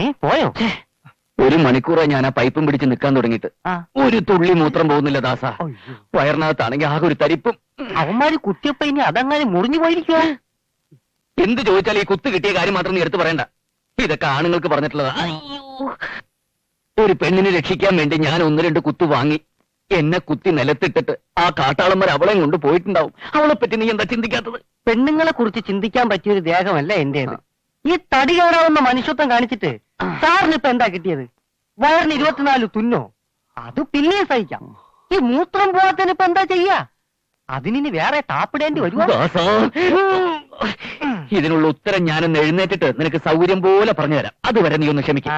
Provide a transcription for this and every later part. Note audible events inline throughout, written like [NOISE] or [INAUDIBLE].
ഏ പോയോ? ഒരു മണിക്കൂറായി ഞാൻ ആ പൈപ്പും പിടിച്ച് നിൽക്കാൻ തുടങ്ങിയിട്ട്. ഒരു തുള്ളി മൂത്രം പോകുന്നില്ല ദാസ. വയറിനകത്താണെങ്കിൽ ആകെ ഒരു തരിപ്പും. അവന്മാര് കുത്തിയപ്പോ ഇനി അതങ്ങനെ മുറിഞ്ഞു പോയിരിക്കോ എന്ത് ചോദിച്ചാൽ ഈ കുത്ത് കിട്ടിയ കാര്യം മാത്രം നീ എടുത്തു പറയണ്ട. ഇതൊക്കെ ആണുങ്ങൾക്ക് പറഞ്ഞിട്ടുള്ളതാ. ഒരു പെണ്ണിനെ രക്ഷിക്കാൻ വേണ്ടി ഞാൻ ഒന്ന് രണ്ട് കുത്തു വാങ്ങി. എന്നെ കുത്തി നിലത്തിട്ടിട്ട് ആ കാട്ടാളന്മാർ അവളെയും കൊണ്ട് പോയിട്ടുണ്ടാവും. അവളെ പറ്റി നീ എന്താ ചിന്തിക്കാത്തത്? പെണ്ണുങ്ങളെ കുറിച്ച് ചിന്തിക്കാൻ പറ്റിയൊരു ദേഹമല്ല എന്റേത്. ഈ തടി കയറാവുന്ന മനുഷ്യത്വം കാണിച്ചിട്ട് സാറിന് ഇപ്പൊ എന്താ കിട്ടിയത്? വയറിന് ഇരുപത്തിനാല് തുന്നോ? അത് പിന്നെ സഹിക്കാം. ഈ മൂത്രം പോവാത്തതിന് ഇപ്പൊ എന്താ ചെയ്യാ? അതിനി വേറെ താപ്പിടേണ്ടി വരുമോ ഇതിനുള്ള ഉത്തരം ഞാനൊന്ന് എഴുന്നേറ്റിട്ട് നിനക്ക് സൗകര്യം പോലെ പറഞ്ഞുതരാം അതുവരെ നീ ഒന്ന് ക്ഷമിക്കും.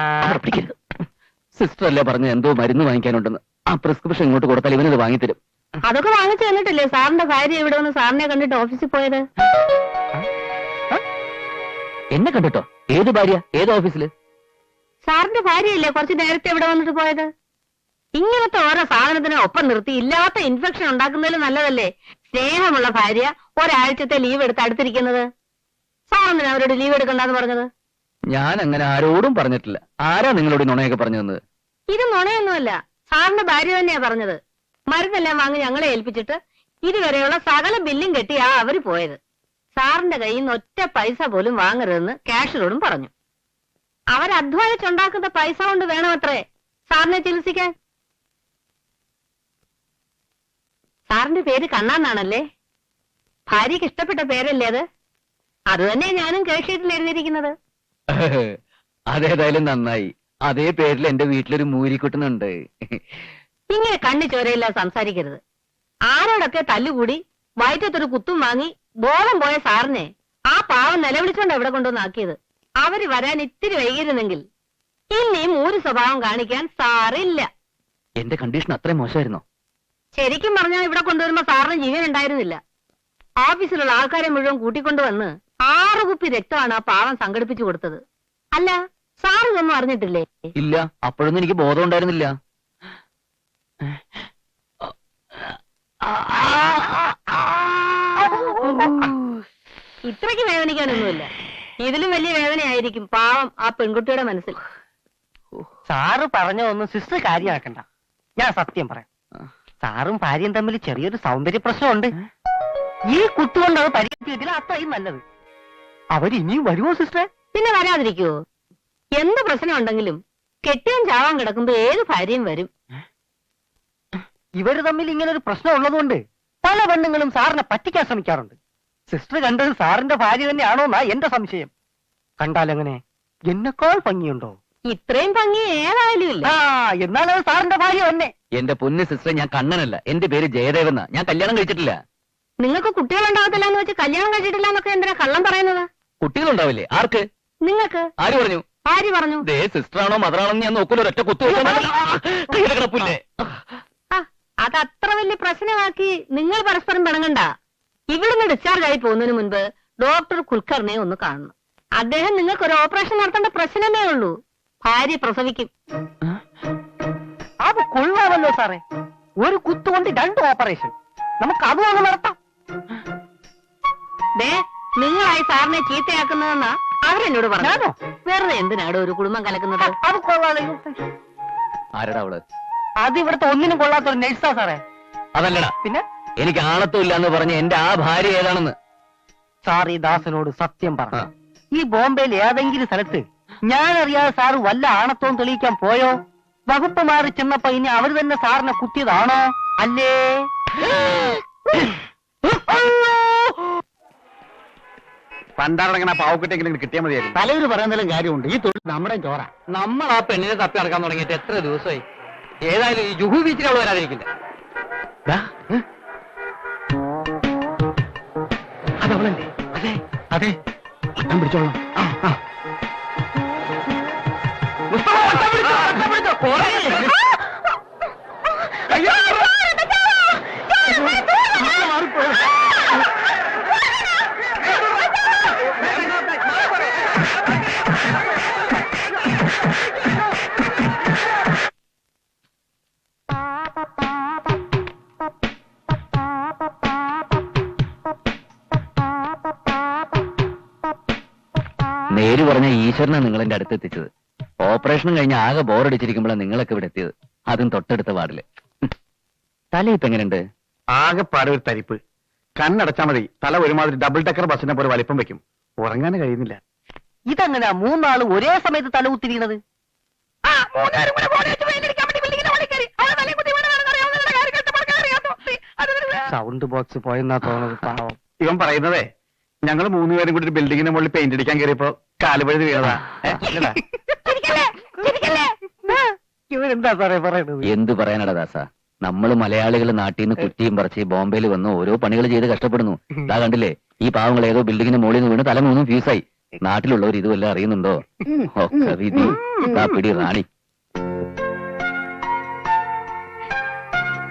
സിസ്റ്റർ അല്ലേ പറഞ്ഞ എന്തോ മരുന്ന് വാങ്ങിക്കാനുണ്ടെന്ന്. ആ പ്രിസ്ക്രിപ്ഷൻ ഇങ്ങോട്ട് കൊടുത്താൽ ഇവനത് വാങ്ങിത്തരും. അതൊക്കെ വാങ്ങിച്ചു തന്നിട്ടില്ലേ? സാറിന്റെ കാര്യം ഇവിടെ വന്ന് സാറിനെ കണ്ടിട്ട് ഓഫീസിൽ പോയത്? എന്നെ കണ്ടിട്ടോ? ഏത് ഭാര്യ? ഏത് ഓഫീസിൽ? സാറിന്റെ ഭാര്യയല്ലേ കുറച്ച് നേരത്തെ ഇവിടെ വന്നിട്ട് പോയത്? ഇങ്ങനത്തെ ഓരോ സാധനത്തിനെ ഒപ്പം നിർത്തി ഇല്ലാത്ത ഇൻഫെക്ഷൻ ഉണ്ടാക്കുന്നതിൽ നല്ലതല്ലേ? സ്നേഹമുള്ള ഭാര്യ ഒരാഴ്ചത്തെ ലീവ് എടുത്ത് അടുത്തിരിക്കുന്നത്. സാറിന് അവരോട് ലീവ് എടുക്കണ്ടെന്ന് പറഞ്ഞത്? ഞാൻ അങ്ങനെ ആരോടും പറഞ്ഞിട്ടില്ല. ആരാ നിങ്ങളോട് ഈ നുണയൊക്കെ പറഞ്ഞു തന്നത്? ഇത് നുണയൊന്നുമല്ല. സാറിന്റെ ഭാര്യ തന്നെയാ പറഞ്ഞത്. മരുന്നെല്ലാം വാങ്ങി ഞങ്ങളെ ഏൽപ്പിച്ചിട്ട് ഇതുവരെയുള്ള സകല ബില്ലും കെട്ടിയാ അവർ പോയത്. സാറിന്റെ കയ്യിൽ നിന്ന് ഒറ്റ പൈസ പോലും വാങ്ങരുതെന്ന് ക്യാഷിനോടും പറഞ്ഞു. അവർ അധ്വാനിച്ചുണ്ടാക്കുന്ന പൈസ കൊണ്ട് വേണമത്രേ സാറിനെ ചികിത്സിക്കാൻ. സാറിന്റെ പേര് കണ്ണാന്നാണല്ലേ? ഭാര്യക്ക് ഇഷ്ടപ്പെട്ട പേരല്ലേ അത്? അത് തന്നെ ഞാനും കേഷീട്ടിൽ എഴുതിയിരിക്കുന്നത്. [LAUGHS] അതേതായാലും നന്നായി. അതേ പേരിൽ എന്റെ വീട്ടിലൊരു മൂരിക്കുട്ടുന്നുണ്ട് ഇങ്ങനെ കണ്ണു ചോരയില്ല സംസാരിക്കരുത്. ആരോടൊക്കെ തല്ലുകൂടി വയറ്റത്തൊരു കുത്തും വാങ്ങി ബോധം പോയ സാറിനെ ആ പാവം നിലവിളിച്ചോണ്ട് എവിടെ കൊണ്ടുവന്നാക്കിയത് അവർ വരാൻ ഇത്തിരി വൈകിരുന്നെങ്കിൽ ഇനിയും ഒരു സ്വഭാവം കാണിക്കാൻ സാറില്ല. എന്റെ കണ്ടീഷൻ അത്രയും മോശമായിരുന്നോ? ശരിക്കും പറഞ്ഞാൽ ഇവിടെ കൊണ്ടുവരുമ്പോ സാറിന് ജീവൻ ഉണ്ടായിരുന്നില്ല. ഓഫീസിലുള്ള ആൾക്കാരെ മുഴുവൻ കൂട്ടിക്കൊണ്ടുവന്ന് ആറ് കുപ്പി രക്തമാണ് ആ പാവം സംഘടിപ്പിച്ചു കൊടുത്തത്. അല്ല സാർ ഇതൊന്നും അറിഞ്ഞിട്ടില്ലേ? ഇല്ല അപ്പോഴൊന്നും എനിക്ക് ബോധം ഉണ്ടായിരുന്നില്ല. ഇത്രയ്ക്ക് വേദനിക്കാനൊന്നുമില്ല. ഇതിലും വലിയ വേദനയായിരിക്കും പാവം ആ പെൺകുട്ടിയുടെ മനസ്സിൽ. സാറ് പറഞ്ഞ ഒന്നും സിസ്റ്റർ കാര്യമാക്കണ്ട. ഞാൻ സത്യം പറയാം. സാറും ഭാര്യയും തമ്മിൽ ചെറിയൊരു സൗന്ദര്യ പ്രശ്നമുണ്ട്. ഈ കുത്തുകൊണ്ട് അത് പരിഹരിച്ചതിൽ അത്രയും നല്ലത്. അവരിനിയും വരുമോ സിസ്റ്ററെ? പിന്നെ വരാതിരിക്കുവോ? എന്ത് പ്രശ്നം ഉണ്ടെങ്കിലും കെട്ടിയും ചാവാൻ കിടക്കുമ്പോ ഏത് ഭാര്യയും വരും. ഇവർ തമ്മിൽ ഇങ്ങനെ ഒരു പ്രശ്നം ഉള്ളതുകൊണ്ട് പല പെണ്ണുങ്ങളും സാറിനെ പറ്റിക്കാൻ ശ്രമിക്കാറുണ്ട്. സിസ്റ്റർ കണ്ടത് സാറിന്റെ ഭാര്യ തന്നെയാണോ എന്നാ എന്റെ സംശയം. കണ്ടാലെങ്ങനെ എന്നെക്കാൾ ഭംഗിയുണ്ടോ? ഇത്രയും ഭംഗി ഏതായാലും ഇല്ല. ആ എന്നാൽ അത് സാറിന്റെ ഭാര്യ തന്നെ. എന്റെ പൊന്ന് സിസ്റ്റർ ഞാൻ കണ്ണനല്ല. എന്റെ പേര് ജയദേവെന്ന. ഞാൻ കല്യാണം കഴിച്ചിട്ടില്ല. നിങ്ങൾക്ക് കുട്ടികളുണ്ടാവത്തില്ല എന്ന് വെച്ച് കല്യാണം കഴിച്ചിട്ടില്ല എന്നൊക്കെ എന്തിനാ കള്ളം പറയുന്നത്? കുട്ടികളുണ്ടാവില്ലേ? ആർക്ക്? നിങ്ങൾക്ക്? ആര് പറഞ്ഞു? ആര് പറഞ്ഞു? ദേ സിസ്റ്റർ ആണോ മദറാണോ ഞാൻ നോക്കൂല. ഒറ്റ കുത്തു കയ്യിലെ കിടപ്പില്ലേ? ആ അത് അത്ര വലിയ പ്രശ്നമാക്കി നിങ്ങൾ പരസ്പരം പിണങ്ങണ്ട. ഇവിടുന്ന് ഡിസ്ചാർജ് ആയി പോകുന്നതിന് മുൻപ് ഡോക്ടർ കുൽക്കർണിയെ ഒന്ന് കാണണം. അദ്ദേഹം നിങ്ങൾക്ക് ഒരു ഓപ്പറേഷൻ നടത്തേണ്ട പ്രശ്നമേ ഉള്ളൂ. ഭാര്യ പ്രസവിക്കും. അത് കൊള്ളാമല്ലോ സാറേ. ഒരു കുത്തുകൊണ്ട് രണ്ട് ഓപ്പറേഷൻ നമുക്ക് അത് അങ്ങ് നടത്താം. ദേ നിങ്ങളായി സാറിനെ ചീത്തയാക്കുന്നതെന്നാ അവരെന്നോട് പറഞ്ഞു? വെറുതെ എന്തിനാടോ ഒരു കുടുംബം കലക്കുന്നത്? അത് കൊള്ളാമല്ലോ ആരടാ അവൾ? അത് ഇവിടുത്തെ ഒന്നിനും കൊള്ളാത്ത ഒരു നഴ്സാ സാറേ. അതല്ലടാ. പിന്നെ? എനിക്ക് ആണത്തുമില്ല എന്ന് പറഞ്ഞ എന്റെ ആ ഭാര്യ ഏതാണെന്ന്? സാർ ഈ ദാസനോട് സത്യം. പറഞ്ഞു ഈ ബോംബെയിൽ ഏതെങ്കിലും സ്ഥലത്ത് ഞാൻ അറിയാതെ സാറ് വല്ല ആണത്വം തെളിയിക്കാൻ പോയോ? വകുപ്പ് മാറി ചെന്നപ്പോ ഇനി അവർ തന്നെ സാറിനെ കുത്തിയതാണോ? അല്ലേ? പണ്ടാറടങ്ങണ പാവക്കുട്ടെങ്കിലും കിട്ടിയാൽ മതിയായിരുന്നു. തലവര് പറയുന്നതിലും കാര്യമുണ്ട്. ഈ തൊഴിൽ നമ്മുടെ ചോറ. നമ്മൾ ആ പെണ്ണിനെ തപ്പി നടക്കാൻ തുടങ്ങിയിട്ട് എത്ര ദിവസമായി? ഏതായാലും ഈ ജുഹു ബീച്ചിൽ അവൾ വരാതിരിക്കില്ല. അതവളല്ലേ അതെ. അതെ. പട്ടം പിടിച്ചോളാം. Bye. ഈശ്വരനെ നിങ്ങൾ എന്റെ അടുത്ത് എത്തിച്ചത് ഓപ്പറേഷനും കഴിഞ്ഞ് ആകെ ബോറടിച്ചിരിക്കുമ്പോഴാണ് നിങ്ങളൊക്കെ ഇവിടെ എത്തിയത്. അതും തൊട്ടടുത്ത വാർഡിൽ. തല ഇപ്പൊ എങ്ങനെയുണ്ട്? ആകെ പാടെ ഒരു തരിപ്പ്. കണ്ണടച്ചാ മതി. തല ഒരുമാതിരി ഡബിൾ ഡെക്കർ ബസ്സിനെ പോലെ വലിപ്പം വെക്കും. ഉറങ്ങാൻ കഴിയുന്നില്ല. ഇതെങ്ങനെയാ മൂന്നാൾ ഒരേ സമയത്ത് തല തലകുത്തിരിക്കണത് സൗണ്ട് ബോക്സ് പോയെന്നാ തോന്നുന്നത് പാവം. ഇവൻ പറയുന്നതേ ഞങ്ങൾ മൂന്നുപേരും കൂടി ഒരു ബിൽഡിങ്ങിന്റെ മുകളിൽ പെയിന്റ് അടിക്കാൻ കയറിയപ്പോ കാലുപഴുതി വീണതാ. ഏ, ഇല്ലടാ. ഇവരെന്താ സാറേ പറയണത്? എന്ത് പറയാനടാ ദാസ? നമ്മൾ മലയാളികൾ നാട്ടിൽ നിന്ന് കുറ്റിയും പറിച്ച് ബോംബെയിൽ വന്ന് ഓരോ പണികൾ ചെയ്ത് കഷ്ടപ്പെടുന്നു. ഇതാ കണ്ടില്ലേ? ഈ പാവങ്ങൾ ഏതോ ബിൽഡിങ്ങിന്റെ മുകളിൽ നിന്ന് വീണ് തല മൂന്നും ഫ്യൂസായി നാട്ടിലുള്ളവർ ഇതുവല്ല അറിയുന്നുണ്ടോ? ഒക്കെ വിധി. ദാ പിടി റാണി.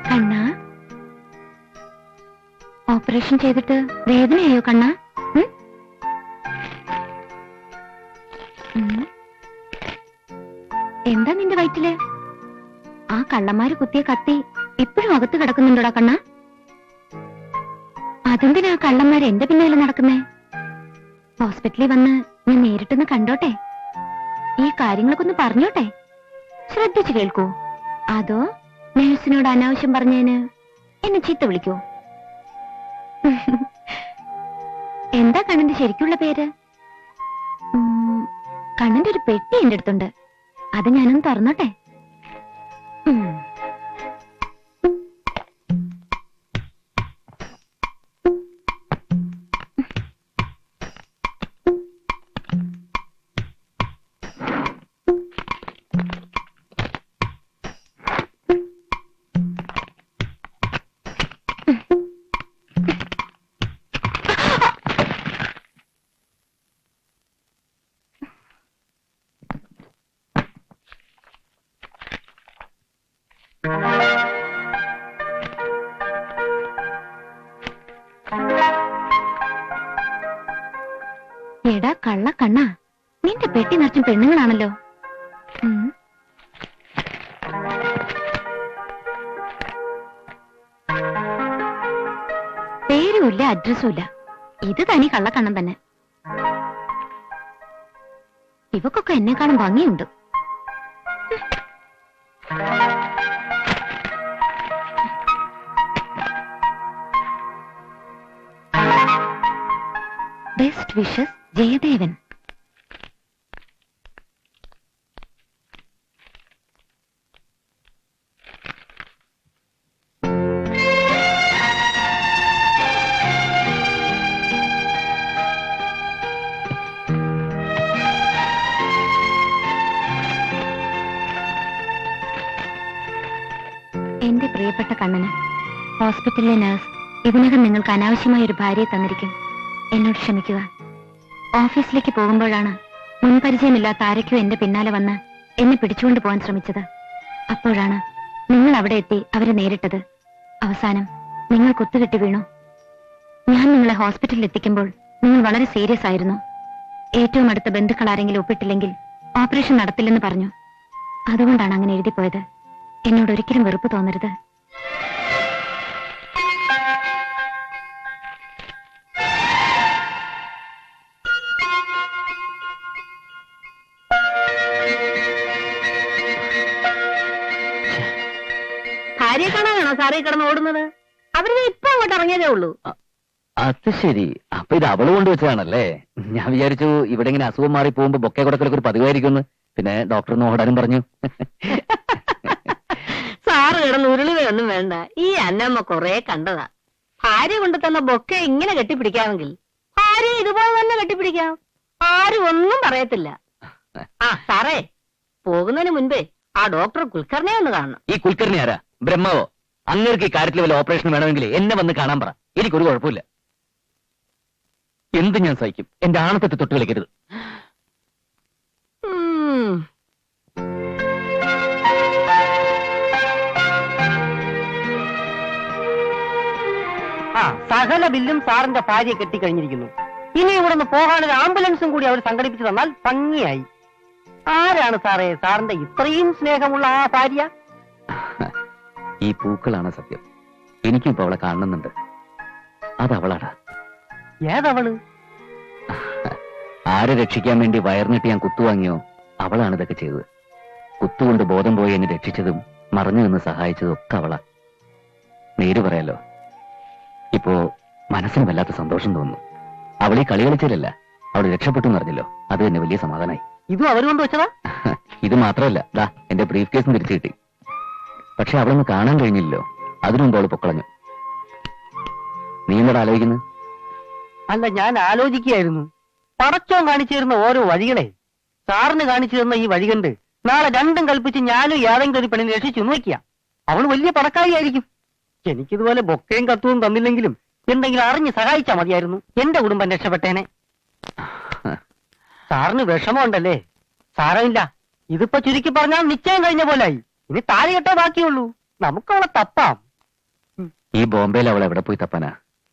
കണ്ണാ. ഓപ്പറേഷൻ ചെയ്തിട്ട് വേദനയായോ കണ്ണാ? എന്താ നിന്റെ വയറ്റിൽ? ആ കള്ളന്മാര് കുത്തിയ കത്തി ഇപ്പോഴും അകത്ത് കിടക്കുന്നുണ്ടോടാ കണ്ണ? അതെന്തിനാ കള്ളന്മാര് എന്റെ പിന്നാലെ നടക്കുന്നേ? ഹോസ്പിറ്റലിൽ വന്ന് ഞാൻ നേരിട്ടൊന്ന് കണ്ടോട്ടെ? ഈ കാര്യങ്ങളൊക്കെ ഒന്ന് പറഞ്ഞോട്ടെ? ശ്രദ്ധിച്ചു കേൾക്കൂ. അതോ നേഴ്സിനോട് അനാവശ്യം പറഞ്ഞതിന് എന്നെ ചീത്ത വിളിക്കൂ. [LAUGHS] എന്താ കണ്ണന്റെ ശരിക്കുള്ള പേര്? കണ്ണന്റെ ഒരു പെട്ടി എന്റെ അടുത്തുണ്ട് അത് ഞാനൊന്ന് തുറന്നോട്ടെ ഉം. പെണ്ണുങ്ങളാണല്ലോ. പേരുമില്ല അഡ്രസ്സും ഇല്ല ഇത് തനി കള്ളക്കണ്ണം തന്നെ. ഇവക്കൊക്കെ എന്നെക്കാളും ഭംഗിയുണ്ട്. Best wishes Jayadevan. എന്റെ പ്രിയപ്പെട്ട കണ്ണന് ഹോസ്പിറ്റലിലെ നഴ്സ് ഇതിനകം നിങ്ങൾക്ക് അനാവശ്യമായ ഒരു ഭാര്യയെ തന്നിരിക്കും. എന്നോട് ക്ഷമിക്കുക. ഓഫീസിലേക്ക് പോകുമ്പോഴാണ് മുൻപരിചയമില്ലാത്ത ആരൊക്കെയോ എന്റെ പിന്നാലെ വന്ന് എന്നെ പിടിച്ചുകൊണ്ട് പോകാൻ ശ്രമിച്ചത്. അപ്പോഴാണ് നിങ്ങൾ അവിടെ എത്തി അവരെ നേരിട്ടത്. അവസാനം നിങ്ങൾ കുത്തുകെട്ടി വീണു. ഞാൻ നിങ്ങളെ ഹോസ്പിറ്റലിൽ എത്തിക്കുമ്പോൾ നിങ്ങൾ വളരെ സീരിയസ് ആയിരുന്നു. ഏറ്റവും അടുത്ത ബന്ധുക്കൾ ആരെങ്കിലും ഒപ്പിട്ടില്ലെങ്കിൽ ഓപ്പറേഷൻ നടത്തില്ലെന്ന് പറഞ്ഞു. അതുകൊണ്ടാണ് അങ്ങനെ എഴുതിപ്പോയത്. എന്നോട് ഒരിക്കലും വെറുപ്പ് തോന്നരുത്. ഭാര്യയെ കാണാനാണോ സാറേ കിടന്ന് ഓടുന്നത്? അവർ ഇപ്പൊ അങ്ങോട്ട് ഇറങ്ങിയതേ ഉള്ളൂ. അത് ശരി. അപ്പൊ ഇത് അവൾ കൊണ്ടുവച്ചതാണല്ലേ ഞാൻ വിചാരിച്ചു ഇവിടെ ഇങ്ങനെ അസുഖം മാറി പോകുമ്പോ ബൊക്കെ കൊടുക്കലൊക്കെ ഒരു പതിവായിരിക്കുന്നു പിന്നെ ഡോക്ടർ ഓടാനും പറഞ്ഞു. കിടന്ന് ഉരുളുകയൊന്നും വേണ്ട. ഈ അന്നമ്മ കൊറേ കണ്ടതാ. ഭാര്യ കൊണ്ട് തന്ന ബൊക്കെ ഇങ്ങനെ കെട്ടിപ്പിടിക്കാമെങ്കിൽ ഭാര്യ ഇതുപോലെ തന്നെ കെട്ടിപ്പിടിക്കാം. ആരും ഒന്നും പറയത്തില്ല. ആ സാറേ പോകുന്നതിന് മുൻപേ ആ ഡോക്ടർ കുൽക്കർണെ ഒന്ന് കാണണം. ഈ കുൽക്കർണി ആരാ? ബ്രഹ്മാവോ? അങ്ങേർക്ക് ഈ കാര്യത്തിൽ വല്ല ഓപ്പറേഷൻ വേണമെങ്കിൽ എന്നെ വന്ന് കാണാൻ പറ. എനിക്കൊരു കുഴപ്പമില്ല. എന്ത് ഞാൻ സഹിക്കും? എന്റെ ആണത്തെ തൊട്ട് കളിക്കരുത് സകല ബില്ലും സാറിന്റെ ഭാര്യയെ കെട്ടിക്കഴിഞ്ഞിരിക്കുന്നു. ഇനി ഇവിടെ നിന്ന് പോകാനൊരു ആംബുലൻസും കൂടി അവർ സംഘടിപ്പിച്ചു തന്നാൽ ഭംഗിയായി. ആരാണ് സാറേ സാറിന്റെ ഇത്രയും സ്നേഹമുള്ള ആ ഭാര്യ? [LAUGHS] ഈ പൂക്കളാണ് സത്യം. എനിക്കും ഇപ്പൊ അവളെ കാണുന്നുണ്ട്. അത് അവളാണ് ഏതവൾ? [LAUGHS] ആരെ രക്ഷിക്കാൻ വേണ്ടി വയറിനിട്ട് ഞാൻ കുത്തുവാങ്ങിയോ? അവളാണ് ഇതൊക്കെ ചെയ്തത്. കുത്തുകൊണ്ട് ബോധം പോയി എന്നെ രക്ഷിച്ചതും മറഞ്ഞു നിന്ന് സഹായിച്ചതും ഒക്കെ അവളാ നേര് പറയാലോ? ഇപ്പോ മനസ്സിന് വല്ലാത്ത സന്തോഷം തോന്നുന്നു. അവൾ ഈ കളി കളിച്ചില്ലല്ല അവൾ രക്ഷപ്പെട്ടു എന്നറിഞ്ഞല്ലോ. അത് തന്നെ വലിയ സമാധാനായി. ഇതും അവർ കൊണ്ട് വെച്ചതാ? [LAUGHS] ഇത് മാത്രമല്ല ദാ എന്റെ ബ്രീഫ് കേസും തിരിച്ചു കിട്ടി. പക്ഷെ അവളൊന്ന് കാണാൻ കഴിഞ്ഞില്ലല്ലോ. അതിനു മുമ്പ് അവൾ പൊക്കളഞ്ഞു. നീ എന്നോട് ആലോചിക്കുന്നു? അല്ല ഞാൻ ആലോചിക്കുകയായിരുന്നു. പടച്ചോൻ കാണിച്ചു തരുന്ന ഓരോ വഴികളെ. സാറിന് കാണിച്ചു തന്ന ഈ വഴികണ്ട്. നാളെ രണ്ടും കൽപ്പിച്ച് ഞാനും ഏതെങ്കിലും ഒരു പെണ്ണിനെ രക്ഷിച്ചു നോക്കിയാ അവൾ വലിയ പടക്കായി ആയിരിക്കും എനിക്കിതുപോലെ ബൊക്കയും കത്തുവും തന്നില്ലെങ്കിലും എന്തെങ്കിലും അറിഞ്ഞ് സഹായിച്ചാ മതിയായിരുന്നു. എന്റെ കുടുംബം രക്ഷപ്പെട്ടേനെ. സാറിന് വിഷമമുണ്ടല്ലേ? സാരമില്ല. ഇതിപ്പോ ചുരുക്കി പറഞ്ഞാൽ നിശ്ചയം കഴിഞ്ഞ പോലായി. ഇനി താഴെ കെട്ടോ ബാക്കിയുള്ളൂ. നമുക്ക് അവളെ തപ്പാം. ഈ ബോംബെയിൽ അവൾ എവിടെ പോയി തപ്പാനാ?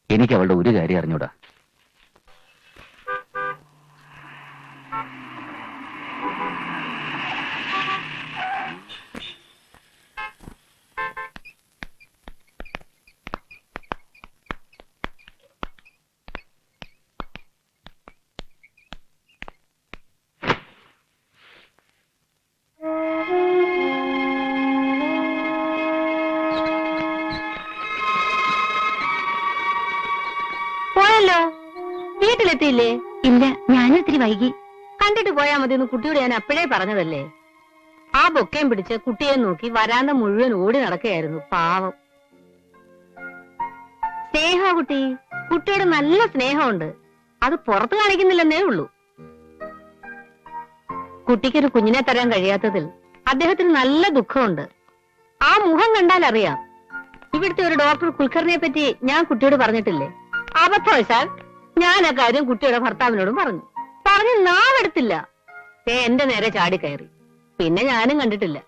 എനിക്ക് അവളുടെ ഒരു കാര്യം അറിഞ്ഞൂടാ. വീട്ടിലെത്തിയില്ലേ ഇല്ല ഞാനും ഇത്തിരി വൈകി. കണ്ടിട്ട് പോയാ മതി എന്ന് കുട്ടിയോട് ഞാൻ അപ്പോഴേ പറഞ്ഞതല്ലേ? ആ ബൊക്കയും പിടിച്ച് കുട്ടിയെ നോക്കി വരാന്ത മുഴുവൻ ഓടി നടക്കുകയായിരുന്നു. പാവം. സ്നേഹ കുട്ടി കുട്ടിയോട് നല്ല സ്നേഹമുണ്ട്. അത് പുറത്ത് കാണിക്കുന്നില്ലെന്നേ ഉള്ളൂ. കുട്ടിക്കൊരു കുഞ്ഞിനെ തരാൻ കഴിയാത്തതിൽ അദ്ദേഹത്തിന് നല്ല ദുഃഖമുണ്ട്. ആ മുഖം കണ്ടാൽ അറിയാം. ഇവിടുത്തെ ഒരു ഡോക്ടർ കുൽക്കറിനെ പറ്റി ഞാൻ കുട്ടിയോട് പറഞ്ഞിട്ടില്ലേ? അബദ്ധവശാൽ ഞാൻ ആ കാര്യം കുട്ടിയുടെ ഭർത്താവിനോടും പറഞ്ഞു. പറഞ്ഞ് നാവെടുത്തില്ല. ഏ എന്റെ നേരെ ചാടി കയറി. പിന്നെ ഞാനും കണ്ടിട്ടില്ല.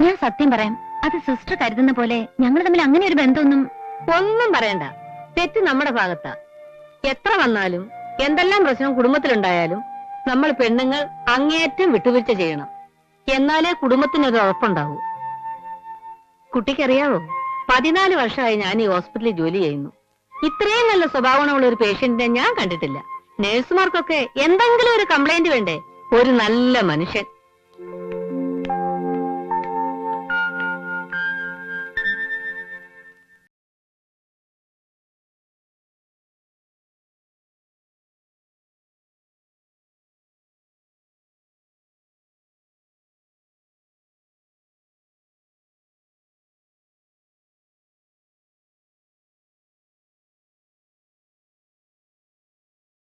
ഞാൻ സത്യം പറയാം അത് സിസ്റ്റർ കരുതുന്ന പോലെ ഞങ്ങൾ തമ്മിൽ അങ്ങനെ ഒരു ബന്ധമൊന്നും ഒന്നും പറയണ്ട. തെറ്റ് നമ്മുടെ ഭാഗത്താ. എത്ര വന്നാലും എന്തെല്ലാം പ്രശ്നം കുടുംബത്തിലുണ്ടായാലും നമ്മൾ പെണ്ണുങ്ങൾ അങ്ങേയറ്റം വിട്ടുവീഴ്ച ചെയ്യണം. എന്നാലേ കുടുംബത്തിനൊരു ഉറപ്പുണ്ടാവൂ. കുട്ടിക്കറിയാവോ? പതിനാല് വർഷമായി ഞാൻ ഈ ഹോസ്പിറ്റലിൽ ജോലി ചെയ്യുന്നു. ഇത്രയും നല്ല സ്വഭാവമുള്ള ഒരു പേഷ്യന്റിനെ ഞാൻ കണ്ടിട്ടില്ല. നേഴ്സുമാർക്കൊക്കെ എന്തെങ്കിലും ഒരു കംപ്ലൈന്റ് വേണ്ടേ? ഒരു നല്ല മനുഷ്യൻ.